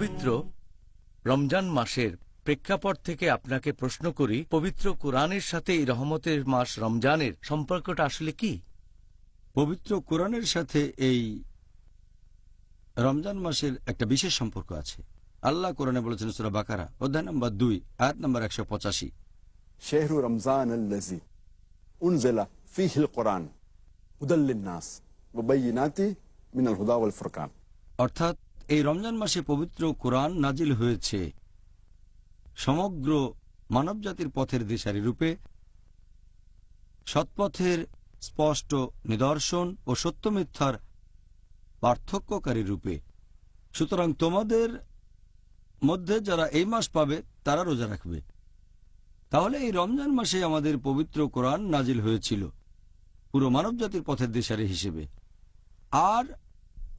পবিত্র রমজান মাসের প্রেক্ষাপট থেকে আপনাকে প্রশ্ন করি পবিত্র কোরআনের সাথে এই রহমতের মাস রমজানের সম্পর্কটা আসলে কি? পবিত্র কোরআনের সাথে এই রমজান মাসের একটা বিশেষ সম্পর্ক আছে। আল্লাহ কোরআনে বলেছেন সুরা বাকারা অধ্যায় নম্বর দুই আয়াত নম্বর একশো পঁচাশি। শেহরু রমজান অর্থাৎ এই রমজান মাসে পবিত্র কোরআন নাজিল হয়েছে। সমগ্র মানবজাতির পথের দিশারি রূপে সৎপথের স্পষ্ট নিদর্শন ও সত্যমিথ্যার পার্থক্যকারী রূপে। সুতরাং তোমাদের মধ্যে যারা এই মাস পাবে, তারা রোজা রাখবে। তাহলে এই রমজান মাসে আমাদের পবিত্র কোরআন নাজিল হয়েছিল পুরো মানবজাতির পথের দিশারি হিসেবে। আর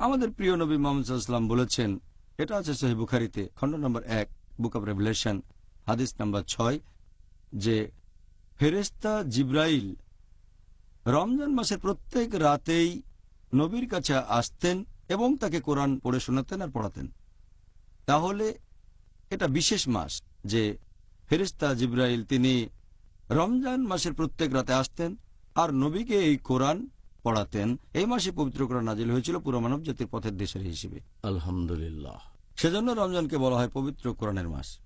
আমাদের প্রিয় নবী মোহাম্মদ বলেছেন, এটা আছে সহি বুখারিতে, খণ্ড নম্বর এক, বুক অব রেভুলেশন, হাদিস নম্বর ছয়, যে ফেরেস্তা জিব্রাইল রমজান মাসের প্রত্যেক রাতেই নবীর কাছে আসতেন এবং তাকে কোরআন পড়ে শোনাতেন আর পড়াতেন। তাহলে এটা বিশেষ মাস যে ফেরেস্তা জিব্রাইল তিনি রমজান মাসের প্রত্যেক রাতে আসতেন আর নবীকে এই কোরআন পড়াতেন। এই মাসে পবিত্র কোরআন নাজিল হয়েছিল পুরো মানব জাতির পথের দেশের হিসেবে। আলহামদুলিল্লাহ। সেজন্য রমজানকে বলা হয় পবিত্র কোরআনের মাস।